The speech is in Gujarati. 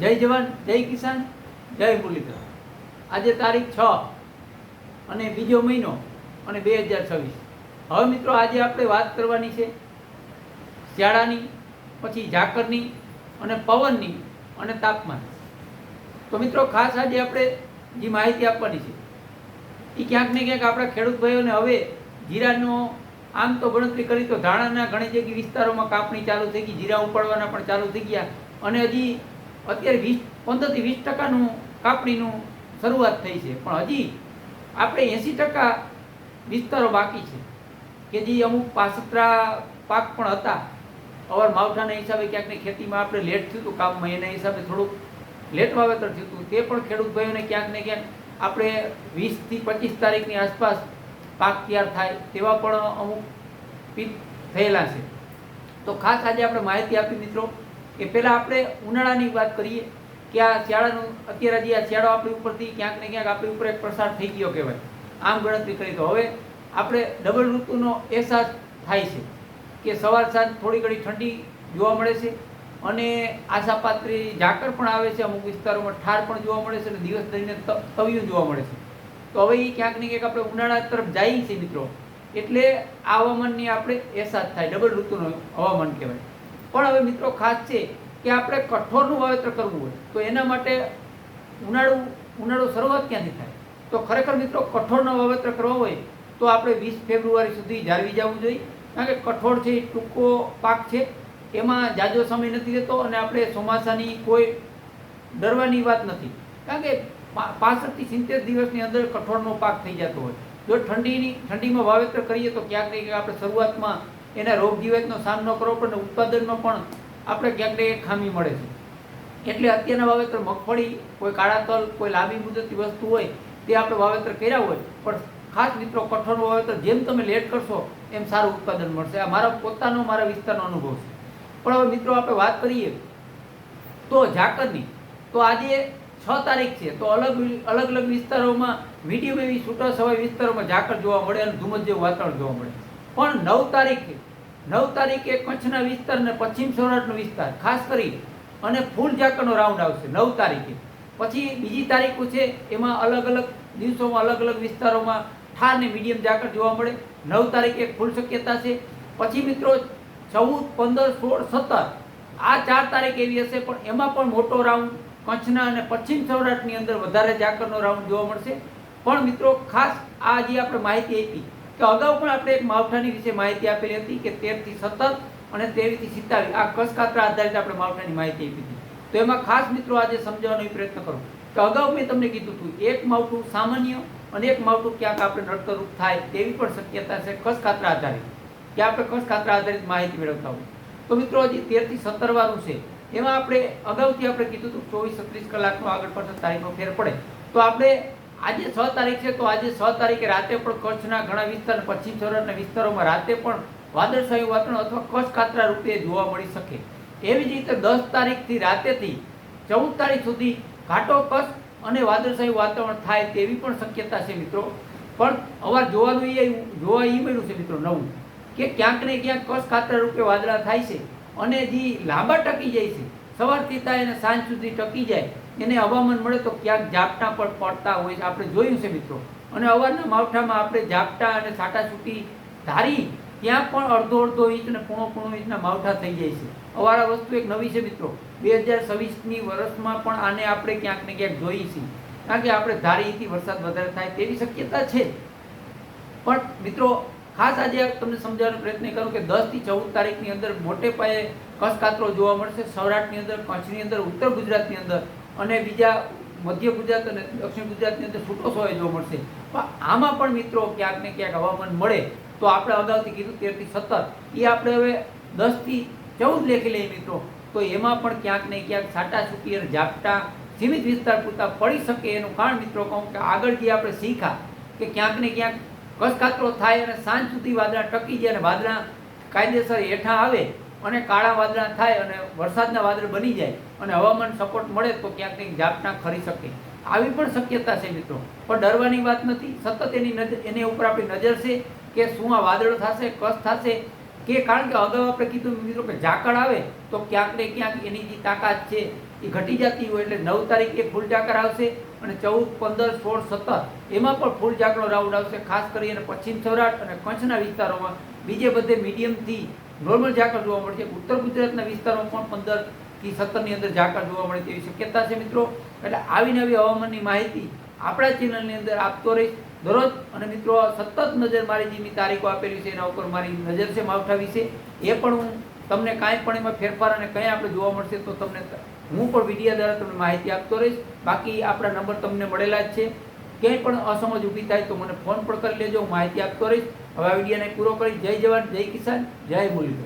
જય જવાન, જય કિસાન, જય મુરલીધર. આજે તારીખ છ અને બીજો મહિનો અને બે હજાર છવ્વીસ. હવે મિત્રો આજે આપણે વાત કરવાની છે શિયાળાની, પછી ઝાકરની અને પવનની અને તાપમાન તો મિત્રો ખાસ આજે આપણે જે માહિતી આપવાની છે, એ ક્યાંક ને ક્યાંક આપણા ખેડૂત ભાઈઓને હવે જીરાનો, આમ તો ગણતરી કરી તો ધાણાના ઘણી જગ્યાએ વિસ્તારોમાં કાપણી ચાલુ થઈ ગઈ, જીરા ઉપાડવાના પણ ચાલુ થઈ ગયા. અને હજી અત્યારે વીસ, પંદરથી વીસ ટકાનું કાપણીનું શરૂઆત થઈ છે. પણ હજી આપણે એંસી ટકા વિસ્તારો બાકી છે. કે જે અમુક પાસતરા પાક પણ હતા. અવાર માવઠાના હિસાબે ક્યાંક ને ખેતીમાં આપણે લેટ થયું હતું કામમાં, એના હિસાબે થોડુંક લેટ વાવેતર થયું હતું. તે પણ ખેડૂત ભાઈઓને ક્યાંક ને ક્યાંક આપણે વીસથી પચીસ તારીખની આસપાસ પાક તૈયાર થાય તેવા પણ અમુક પીક થયેલા છે. તો ખાસ આજે આપણે માહિતી આપી મિત્રો કે પહેલાં આપણે ઉનાળાની વાત કરીએ કે આ શિયાળાનું, અત્યારે જે આ શિયાળો આપણી ઉપરથી ક્યાંક ને ક્યાંક આપણી ઉપર એક પ્રસાર થઈ ગયો કહેવાય. આમ ગણતરી કરી તો હવે આપણે ડબલ ઋતુનો અહેસાસ થાય છે કે સવાર સાંજ થોડી ઘણી ઠંડી જોવા મળે છે અને આશાપાત્રી ઝાકર પણ આવે છે, અમુક વિસ્તારોમાં ઠાર પણ જોવા મળે છે અને દિવસ દરમિયાન તવિયું જોવા મળે છે. તો હવે એ ક્યાંક ને ક્યાંક આપણે ઉનાળા તરફ જઈએ છીએ મિત્રો. એટલે આ હવામાનની આપણે અહેસાસ થાય, ડબલ ઋતુનો હવામાન કહેવાય. પણ હવે મિત્રો ખાસ છે કે આપણે કઠોળનું વાવેતર કરવું હોય, તો એના માટે ઉનાળુ ઉનાળુ શરૂઆત ક્યાંથી થાય? તો ખરેખર મિત્રો કઠોળનો વાવેતર કરવો હોય, તો આપણે વીસ ફેબ્રુઆરી સુધી જાળવી જવું જોઈએ. કારણ કે કઠોળ છે, ટૂંકો પાક છે, એમાં જાજો સમય નથી રહેતો અને આપણે ચોમાસાની કોઈ ડરવાની વાત નથી. કારણ કે પાસઠથી સિત્તેર દિવસની અંદર કઠોળનો પાક થઈ જતો હોય. જો ઠંડીની, ઠંડીમાં વાવેતર કરીએ તો ક્યાંક ને ક્યાંક આપણે શરૂઆતમાં એના રોગ જીવાતનો સામનો કરવો પડે ઉત્પાદનમાં પણ આપણે ક્યાંક ને ખામી મળે છે. એટલે અત્યારના વાવેતર મગફળી, કોઈ કાળા તલ, કોઈ લાંબી મુદતની વસ્તુ હોય, તે આપણે વાવેતર કર્યા હોય, પણ ખાસ મિત્રો કઠોળનું વાવેતર જેમ તમે લેટ કરશો, એમ સારું ઉત્પાદન મળશે. આ મારા પોતાનો, મારા વિસ્તારનો અનુભવ છે. પણ હવે મિત્રો આપણે વાત કરીએ તો ઝાકરની. તો આજે છ તારીખ છે. તો અલગ અલગ અલગ વિસ્તારોમાં, મીડિયમ એવી છૂટા સવાય વિસ્તારોમાં ઝાકર જોવા મળે અને ધુમ્મસ જેવું વાતાવરણ જોવા મળે. પણ નવ તારીખે નવ તારીખે કચ્છના વિસ્તાર અને પશ્ચિમ સૌરાષ્ટ્રનો વિસ્તાર, ખાસ કરી અને ફૂલ ઝાકરનો રાઉન્ડ આવશે નવ તારીખે. પછી બીજી તારીખો છે, એમાં અલગ અલગ દિવસોમાં અલગ અલગ વિસ્તારોમાં ઠાર ને મીડિયમ ઝાકર જોવા મળે. નવ તારીખે ફૂલ શક્યતા છે. પછી મિત્રો, ચૌદ, પંદર, સોળ, સત્તર, આ ચાર તારીખ એવી હશે, પણ એમાં પણ મોટો રાઉન્ડ કચ્છના અને પશ્ચિમ સૌરાષ્ટ્રની અંદર વધારે ઝાકરનો રાઉન્ડ જોવા મળશે. પણ મિત્રો, ખાસ આ જે આપણે માહિતી આપી કે અગાઉ પણ આપણે એક માવઠાની વિશે માહિતી આપેલી હતી કે તેરથી સત્તર અને તેરથી સિત્તાવીસ આ કસકાત્રા આધારિત આપણે માવઠાની માહિતી આપી હતી. તો એમાં ખાસ મિત્રો આજે સમજાવવાનો પ્રયત્ન કરો કે અગાઉ મેં તમને કીધું હતું, એક માવઠું સામાન્ય અને એક માવઠું ક્યાંક આપણે નડતરૂપ થાય તેવી પણ શક્યતા છે કસકાત્રા આધારિત. કે આપણે કસકાત્રા આધારિત માહિતી મેળવતા હોય તો મિત્રો હજી તેરથી સત્તર વાળું છે. એમાં આપણે અગાઉથી આપણે કીધું હતું ચોવીસ, છત્રીસ કલાકનો આગળ પાછળ તારીખનો ફેર પડે. તો આપણે આજે છ તારીખ છે તો આજે છ તારીખે રાતે પણ કચ્છના ઘણા વિસ્તાર પશ્ચિમ સૌરાષ્ટ્રના વિસ્તારોમાં રાતે પણ વાદળછાયું વાતાવરણ અથવા કચ્છ કાતરા રૂપે જોવા મળી શકે. એવી જ રીતે દસ તારીખથી રાતેથી ચૌદ તારીખ સુધી ઘાટો, કચ્છ અને વાદળછાયું વાતાવરણ થાય તેવી પણ શક્યતા છે મિત્રો. પણ અવાર જોવાનું એ જોવા એ મળ્યું છે મિત્રો નવું, કે ક્યાંક ને ક્યાંક કચ્છ કાતરા રૂપે વાદળા થાય છે અને જે લાંબા ટકી જાય છે સવારથી થાય અને સાંજ સુધી ટકી જાય, એને હવામાન મળે તો ક્યાંક ઝાપટા પણ પડતા હોય છે. આપણે જોયું છે મિત્રો. અને અવારના માવઠામાં આપણે ઝાપટા અને છાટાછૂટી ધારી ત્યાં પણ અડધો અડધો ઇંચ અને પૂણો પૂણો ઇંચના માવઠા થઈ જાય છે. અવારા વસ્તુ એક નવી છે મિત્રો. બે હજાર છવ્વીસની વર્ષમાં પણ આને આપણે ક્યાંક ને ક્યાંક જોઈએ છીએ. કારણ કે આપણે ધારીથી વરસાદ વધારે થાય તેવી શક્યતા છે. પણ મિત્રો ખાસ આજે તમને સમજાવવાનો પ્રયત્ન કરું કે દસથી ચૌદ તારીખની અંદર મોટે પાયે કસકાતરો જોવા મળશે. સૌરાષ્ટ્રની અંદર, કચ્છની અંદર, ઉત્તર ગુજરાતની અંદર અને બીજા મધ્ય ગુજરાત અને દક્ષિણ ગુજરાતની અંદર છૂટો સોય જોવા મળશે. પણ આમાં પણ મિત્રો ક્યાંક ને ક્યાંક હવામાન મળે તો આપણે અગાઉથી કીધું તેરથી સત્તર. એ આપણે હવે દસથી ચૌદ લેખી લઈએ મિત્રો. તો એમાં પણ ક્યાંક ને ક્યાંક છાટા છૂટી અને ઝાપટા સીમિત વિસ્તાર પૂરતા પડી શકે એનું કારણ મિત્રો કહું કે આગળ જે આપણે શીખા કે ક્યાંક ને ક્યાંક કસકાતરો થાય અને સાંજ સુધી વાદળા ટકી જાય અને વાદળા કાયદેસર હેઠા આવે અને કાળા વાદળા થાય અને વરસાદના વાદળ બની જાય અને હવામાન સપોર્ટ મળે તો ક્યાંક કંઈક ઝાપટા ખરી શકે. આવી પણ શક્યતા છે મિત્રો. પણ ડરવાની વાત નથી. સતત એની નજર એની ઉપર આપણી નજર છે કે શું આ વાદળો થશે કસ થશે, કે કારણ કે અગાઉ આપણે કીધું મિત્રો કે ઝાકળ આવે તો ક્યાંક ને ક્યાંક એની જે તાકાત છે એ ઘટી જતી હોય એટલે નવ તારીખે ફૂલ ઝાકર આવશે. અને ચૌદ, પંદર, સોળ, સત્તર. એમાં પણ ફૂલ ઝાકળો રાઉન્ડ આવશે, ખાસ કરીને પશ્ચિમ સૌરાષ્ટ્ર અને કચ્છના વિસ્તારોમાં. બીજે બધે મીડિયમથી નોર્મલ ઝાકળ જોવા મળશે ઉત્તર ગુજરાતના વિસ્તારોમાં પણ પંદરથી સત્તરની અંદર ઝાકળ જોવા મળે તેવી શક્યતા છે મિત્રો. એટલે આવી નવી હવામાનની માહિતી આપણા ચેનલની અંદર આપતો રહીશ. દરરોજ અને મિત્રો સતત નજર મારી જે મેં તારીખો આપેલી છે, એના ઉપર મારી નજર છે, માવઠા વિશે. એ પણ હું તમને કાંઈ પણ એમાં ફેરફાર અને કંઈ આપણે જોવા મળશે તો તમને હું પણ વિડીયા દ્વારા તમને માહિતી આપતો રહીશ. બાકી આપણા નંબર તમને મળેલા જ છે. ક્યાંય પણ અસમજ ઊભી થાય તો મને ફોન પણ કરી લેજો, હું માહિતી આપતો રહીશ. હવે આ વિડીયાને પૂરો કરી, જય જવાન, જય કિસાન, જય મુરલીધર